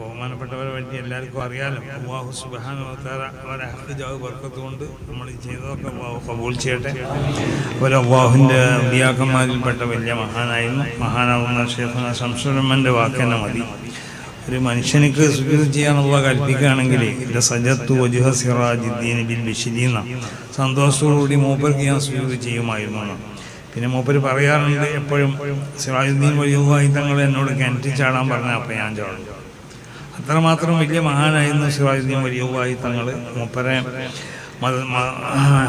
ബഹുമാനപ്പെട്ടവരെ പറ്റി എല്ലാവർക്കും അറിയാലോ. അള്ളാഹു സുബാന അവരെ ഹഫിജാവ് വർക്കത്ത് കൊണ്ട് നമ്മൾ ചെയ്തതൊക്കെ അള്ളാഹു കബൂൾ ചെയ്യട്ടെ. അതുപോലെ അള്ളാഹുവിന്റെ വിയാക്കന്മാരിൽപ്പെട്ട വലിയ മഹാനായിരുന്നു. മഹാനാവുന്ന ശേഖന ശംസുരമ്മന്റെ വാക്കെന്നെ മതി. ഒരു മനുഷ്യനിക്ക് സുജൂദ് ചെയ്യാനുള്ള കൽപ്പിക്കുകയാണെങ്കിൽ എന്റെ സജത്ത് വജുഹ സിറാജിദ്ദീന ബിൽ ബിഷിദീന്ന സന്തോഷത്തോടുകൂടി മൂപ്പർക്ക് ഞാൻ സുജൂദ് ചെയ്യുമായിരുന്നു. പിന്നെ മൂപ്പര് പറയാറുണ്ട് എപ്പോഴും സിറാജുദ്ദീൻ വജുഹായി തങ്ങൾ എന്നോട് കിണറ്റി ചാടാൻ അപ്പം ഞാൻ ചാടും. അത്രമാത്രം വലിയ മഹാനായിരുന്നു സിറാജുദ്ദീൻ വലിയവായി തങ്ങൾ മൂപ്പരെ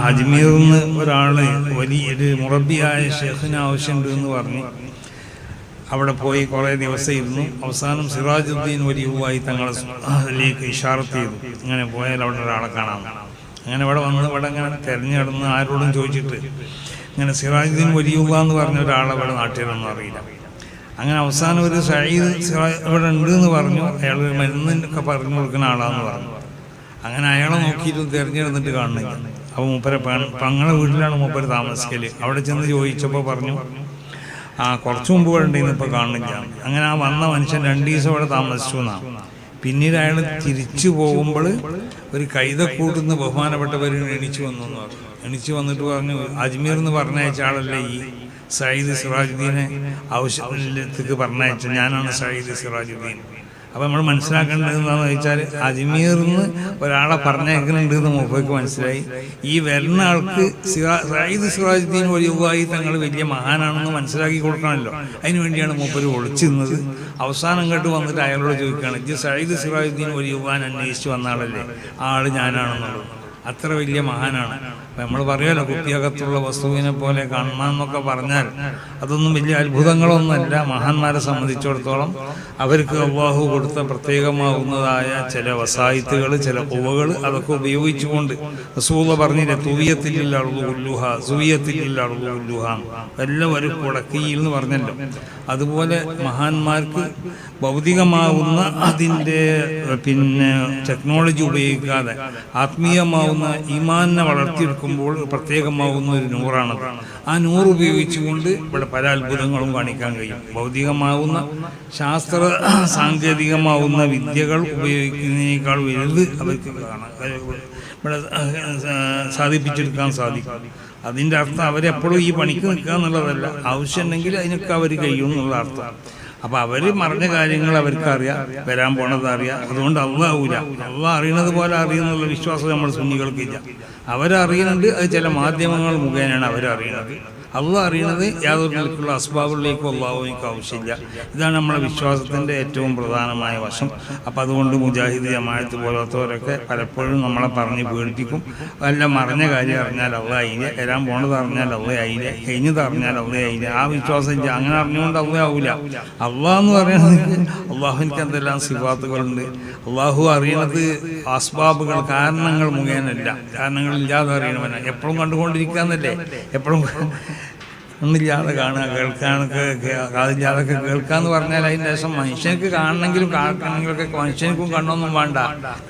അജ്മീറിൽ നിന്ന് ഒരാൾ വലിയൊരു മുറബിയായ ഷെഫിന് ആവശ്യമുണ്ട് എന്ന് പറഞ്ഞു അവിടെ പോയി കുറേ ദിവസം ഇരുന്നു അവസാനം സിറാജുദ്ദീൻ വലിയവായി തങ്ങളെ അതിലേക്ക് ഇഷാർത്ത് ചെയ്തു. ഇങ്ങനെ പോയാൽ അവിടെ ഒരാളെ കാണാം. അങ്ങനെ ഇവിടെ വന്ന് ഇവിടെ ഇങ്ങനെ തിരഞ്ഞെടുന്ന് ആരോടും ചോദിച്ചിട്ട് ഇങ്ങനെ സിറാജുദ്ദീൻ വലിയുക എന്ന് പറഞ്ഞ ഒരാളെ ഇവിടെ നാട്ടിലൊന്നും അറിയില്ല അങ്ങനെ അവസാനം ഒരു സയ്യിദ് ഇവിടെ ഉണ്ട് എന്ന് പറഞ്ഞു. അയാൾ മരുന്നൊക്കെ പറഞ്ഞു കൊടുക്കുന്ന ആളാന്ന് പറഞ്ഞു. അങ്ങനെ അയാളെ നോക്കിയിട്ട് തിരഞ്ഞെടുത്തിട്ട് കാണുന്നില്ല അപ്പോൾ മൂപ്പരെ പങ്ങളെ വീട്ടിലാണ് മൂപ്പര് താമസിക്കൽ. അവിടെ ചെന്ന് ചോദിച്ചപ്പോൾ പറഞ്ഞു ആ കുറച്ച് മുമ്പ് വേണ്ടിന്ന് ഇപ്പോൾ കാണുന്നില്ല. അങ്ങനെ ആ വന്ന മനുഷ്യൻ രണ്ട് ദിവസം അവിടെ താമസിച്ചു എന്നാണ് പിന്നീട് അയാൾ തിരിച്ചു പോകുമ്പോൾ ഒരു കൈതക്കൂട്ടുന്ന ബഹുമാനപ്പെട്ടവർ എണിച്ചു വന്നു എന്ന് പറഞ്ഞു. എണിച്ചു വന്നിട്ട് പറഞ്ഞു അജ്മീർ എന്ന് പറഞ്ഞയച്ച ആളല്ലേ ഈ? സയ്യിദ് സിറാജുദ്ദീനെ ആവശ്യത്തിലേക്ക് പറഞ്ഞയച്ച ഞാനാണ് സയ്യിദ് സിറാജുദ്ദീൻ. അപ്പോൾ നമ്മൾ മനസ്സിലാക്കേണ്ടത് എന്താണെന്ന് വെച്ചാൽ അജ്മീറിന്ന് ഒരാളെ പറഞ്ഞേക്കുന്നുണ്ട് എന്ന് മൂപ്പയ്ക്ക് മനസ്സിലായി. ഈ വരുന്ന ആൾക്ക് സയ്യിദ് സിറാജുദ്ദീൻ ഒഴിവായി തങ്ങൾ വലിയ മഹാനാണെന്ന് മനസ്സിലാക്കി കൊടുക്കണമല്ലോ. അതിന് വേണ്ടിയാണ് മൂപ്പര് ഒളിച്ചിരുന്നത്. അവസാനം കേട്ട് വന്നിട്ട് അയാളോട് ചോദിക്കുകയാണ് ഇത് സയ്യിദ് സിറാജുദ്ദീൻ ഒഴിവാൻ അന്വേഷിച്ച് വന്ന ആളല്ലേ? ആൾ ഞാനാണെന്നുള്ളത്. അത്ര വലിയ മഹാനാണ്. നമ്മൾ പറയുമല്ലോ കുത്തിയകത്തുള്ള വസ്തുവിനെ പോലെ കാണണമെന്നൊക്കെ പറഞ്ഞാൽ അതൊന്നും വലിയ അത്ഭുതങ്ങളൊന്നുമല്ല. മഹാന്മാരെ സംബന്ധിച്ചിടത്തോളം അവർക്ക് അള്ളാഹു കൊടുത്ത പ്രത്യേകമാകുന്നതായ ചില വസായിത്തുകൾ ചില ഉവകൾ അതൊക്കെ ഉപയോഗിച്ചുകൊണ്ട് റസൂല പറഞ്ഞില്ലേ തുവിയത്തിലില്ല അറുതു ഉല്ലുഹ സുവിയത്തിലില്ല അറുതു ഉല്ലുഹ എല്ലാം ഒരു കുടക്കിയിൽ എന്ന് പറഞ്ഞല്ലോ. അതുപോലെ മഹാന്മാർക്ക് ഭൗതികമാവുന്ന അതിന്റെ പിന്നെ ടെക്നോളജി ഉപയോഗിക്കാതെ ആത്മീയമാവുന്ന ഈമാനെ വളർത്തിയെടുക്കുമ്പോൾ പ്രത്യേകമാവുന്ന ഒരു നൂറാണത്. ആ നൂറ് ഉപയോഗിച്ചുകൊണ്ട് ഇവിടെ പല അത്ഭുതങ്ങളും കാണിക്കാൻ കഴിയും. ഭൗതികമാവുന്ന ശാസ്ത്ര സാങ്കേതികമാവുന്ന വിദ്യകൾ ഉപയോഗിക്കുന്നതിനേക്കാൾ വലുത് അവർക്ക് ഇവിടെ സാധിപ്പിച്ചെടുക്കാൻ സാധിക്കും. അതിന്റെ അർത്ഥം അവരെപ്പോഴും ഈ പണിക്ക് നിൽക്കുക എന്നുള്ളതല്ല. ആവശ്യമുണ്ടെങ്കിൽ അതിനൊക്കെ അവർ കഴിയും എന്നുള്ള അർത്ഥം. അപ്പൊ അവർ മറിഞ്ഞ കാര്യങ്ങൾ അവർക്ക് അറിയാം വരാൻ പോണത് അറിയാം. അതുകൊണ്ട് അള്ളാവൂല അള്ളാഹ് അറിയണത് പോലെ അറിയുന്നുള്ള വിശ്വാസം നമ്മൾ സുന്നികൾക്കില്ല. അവരറിയുന്നുണ്ട് അത് ചില മാധ്യമങ്ങൾ മുഖേനയാണ് അവരറിയുന്നത്. അള്ളാഹ് അറിയണത് യാതൊരു നിലക്കുള്ള അസ്ബാബുകളിലേക്കും അള്ളാഹുക്ക് ആവശ്യമില്ല. ഇതാണ് നമ്മളെ വിശ്വാസത്തിന്റെ ഏറ്റവും പ്രധാനമായ വശം. അപ്പം അതുകൊണ്ട് മുജാഹിദ് ജമാഅത്ത് പോലത്തവരൊക്കെ പലപ്പോഴും നമ്മളെ പറഞ്ഞ് പേടിപ്പിക്കും അല്ല മറിഞ്ഞ കാര്യം അറിഞ്ഞാൽ അള്ളാഹ് അയിനെ വരാൻ പോണത് അറിഞ്ഞാൽ അള്ളേ അയിനെ കഴിഞ്ഞത് അറിഞ്ഞാൽ അള്ളേ അയിനെ. ആ വിശ്വാസം അങ്ങനെ അറിഞ്ഞുകൊണ്ട് അള്ളാഹ് ആവൂല. അള്ളാഹ് എന്ന് പറയുന്നത് അള്ളാഹുവിനക്ക് എന്തെല്ലാം സിഫാത്തുകളുണ്ട്. അള്ളാഹു അറിയണത് ആസ്ബാബുകൾ കാരണങ്ങൾ മുഖേനല്ല. കാരണങ്ങൾ ഇല്ലാതെ എപ്പോഴും എപ്പോഴും കണ്ടുകൊണ്ടിരിക്കാന്നല്ലേ എപ്പോഴും ഒന്നില്ലാതെ കാണുക കേൾക്കാനൊക്കെ കാതില്ലാതെ കേൾക്കാന്ന് പറഞ്ഞാൽ അതിന്റെ ശേഷം മനുഷ്യനക്ക് കാണണമെങ്കിലും കേൾക്കണമെങ്കിലൊക്കെ മനുഷ്യനക്കും കണ്ണൊന്നും വേണ്ട.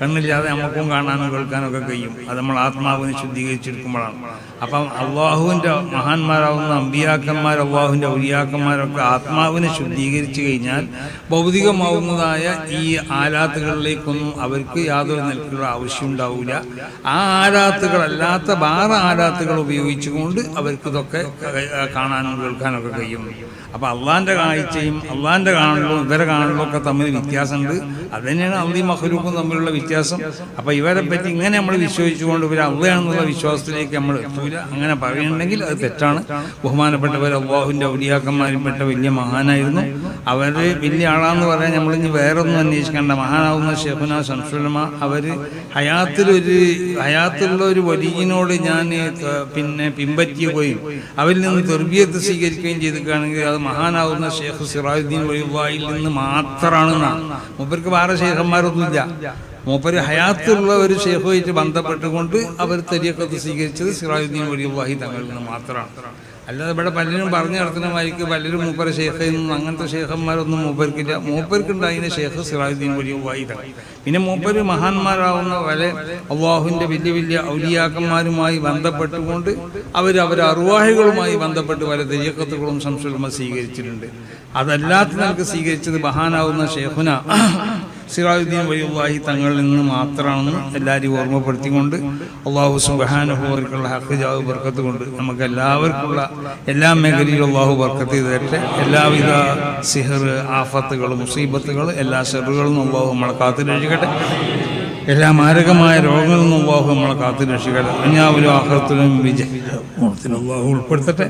കണ്ണില്ലാതെ നമുക്കും കാണാനും കേൾക്കാനൊക്കെ കഴിയും. അത് നമ്മൾ ആത്മാവിനെ ശുദ്ധീകരിച്ചെടുക്കുമ്പോഴാണ് അപ്പം അള്ളാഹുവിന്റെ മഹാന്മാരാവുന്ന അമ്പിയാക്കന്മാർ അള്ളാഹുവിന്റെ ഔലിയാക്കന്മാരൊക്കെ ആത്മാവിനെ ശുദ്ധീകരിച്ചു കഴിഞ്ഞാൽ ഭൗതികമാവുന്നതായ ഈ ആരാത്തുകളിലേക്കൊന്നും അവർക്ക് യാതൊരു നിലക്കുള്ള ആവശ്യം ഉണ്ടാവില്ല ആ ആരാത്തുകളല്ലാത്ത വേറെ ആരാത്തുകൾ ഉപയോഗിച്ചുകൊണ്ട് അവർക്ക് ഇതൊക്കെ കാണാനും കേൾക്കാനൊക്കെ കഴിയും. അപ്പൊ അള്ളാന്റെ കാഴ്ചയും അള്ളാന്റെ കാണലും ഇവരെ കാണലും ഒക്കെ തമ്മിൽ വ്യത്യാസമുണ്ട്. അത് തന്നെയാണ് അള്ളി മഹലൂക്കും തമ്മിലുള്ള വ്യത്യാസം. അപ്പൊ ഇവരെ പറ്റി ഇങ്ങനെ നമ്മൾ വിശ്വസിച്ചുകൊണ്ട് ഇവർ അള്ളയാണെന്നുള്ള വിശ്വാസത്തിലേക്ക് നമ്മൾ എത്തൂല. അങ്ങനെ പറയുന്നുണ്ടെങ്കിൽ അത് തെറ്റാണ്. ബഹുമാനപ്പെട്ടവർ അള്ളാഹുവിന്റെ ഔലിയാക്കന്മാരിൽപ്പെട്ട വലിയ മഹാനായിരുന്നു. അവർ വലിയ ആളാന്ന് പറയാൻ നമ്മൾ ഇനി വേറെ ഒന്നും അന്വേഷിക്കേണ്ട. മഹാനാവുന്ന ഷെഫുന ശംസുലമ അവർ ഹയാത്തിലൊരു ഹയാത്തിലുള്ള ഒരു വലിയനോട് ഞാൻ പിന്നെ പിൻപറ്റിയ പോയി. അവരിൽ നിന്ന് തെർബിയത്ത് സ്വീകരിക്കുകയും ചെയ്തിരിക്കുകയാണെങ്കിൽ അത് മഹാനാവുന്ന ഷേഖ് സിറാജുദ്ദീൻ വഴിവായിൽ നിന്ന് മാത്രമാണെന്നാണ് മൂപ്പർക്ക് വേറെ ഷേഖന്മാരൊന്നുമില്ല. മൂപ്പര് ഹയാത്തുള്ള ഒരു ഷേഖുമായിട്ട് ബന്ധപ്പെട്ടുകൊണ്ട് അവർ തെരിയക്കത്ത് സ്വീകരിച്ചത് സിറാജുദ്ദീൻ വഴിവാഹി തങ്ങളിൽ നിന്ന് മാത്രമാണ്. അല്ലാതെ ഇവിടെ പലരും പറഞ്ഞു നടത്തുന്നമായിരിക്കും പലരും മൂപ്പര ഷേഖെന്നും അങ്ങനത്തെ ഷേഖന്മാരൊന്നും മൂപ്പർക്കില്ല. മൂപ്പർക്കുണ്ടായിരുന്ന ഷേഖ് സിറാജുദ്ദീൻ വലിയ വായിത പിന്നെ മൂപ്പര് മഹാന്മാരാവുന്ന പല അള്ളാഹുവിന്റെ വലിയ വലിയ ഔലിയാക്കന്മാരുമായി ബന്ധപ്പെട്ടുകൊണ്ട് അവർ അവർ അറുവാഹികളുമായി ബന്ധപ്പെട്ട് പല തെയ്യക്കത്തുകളും സംശയങ്ങളും സ്വീകരിച്ചിട്ടുണ്ട്. അതല്ലാത്ത നമുക്ക് സ്വീകരിച്ചത് മഹാനാവുന്ന ഷേഖുന സിറാജുദ്ദീൻ വൈവാഹി തങ്ങളിൽ നിന്ന് മാത്രമാണെന്ന് എല്ലാവരെയും ഓർമ്മപ്പെടുത്തിക്കൊണ്ട് അള്ളാഹു സുബഹാനുഭവർക്കുള്ള ഹക്ക് ജാവ് ബർക്കത്ത് കൊണ്ട് നമുക്ക് എല്ലാവർക്കുള്ള എല്ലാ മേഖലയിലും അള്ളാഹു ബർക്കത്ത് ചെയ്ത് എല്ലാവിധ സിഹർ ആഫത്തുകൾ മുസീബത്തുകൾ എല്ലാ ഷെറുകളും അള്ളാഹു നമ്മളെ കാത്തു രക്ഷിക്കട്ടെ എല്ലാ മാരകമായ രോഗങ്ങളിൽ നിന്നും അള്ളാഹു നമ്മളെ കാത്തു രക്ഷിക്കട്ടെ അഞ്ഞാവിലും ആഹ്ലത്തിലും വിജയ അള്ളാഹു ഉൾപ്പെടുത്തട്ടെ.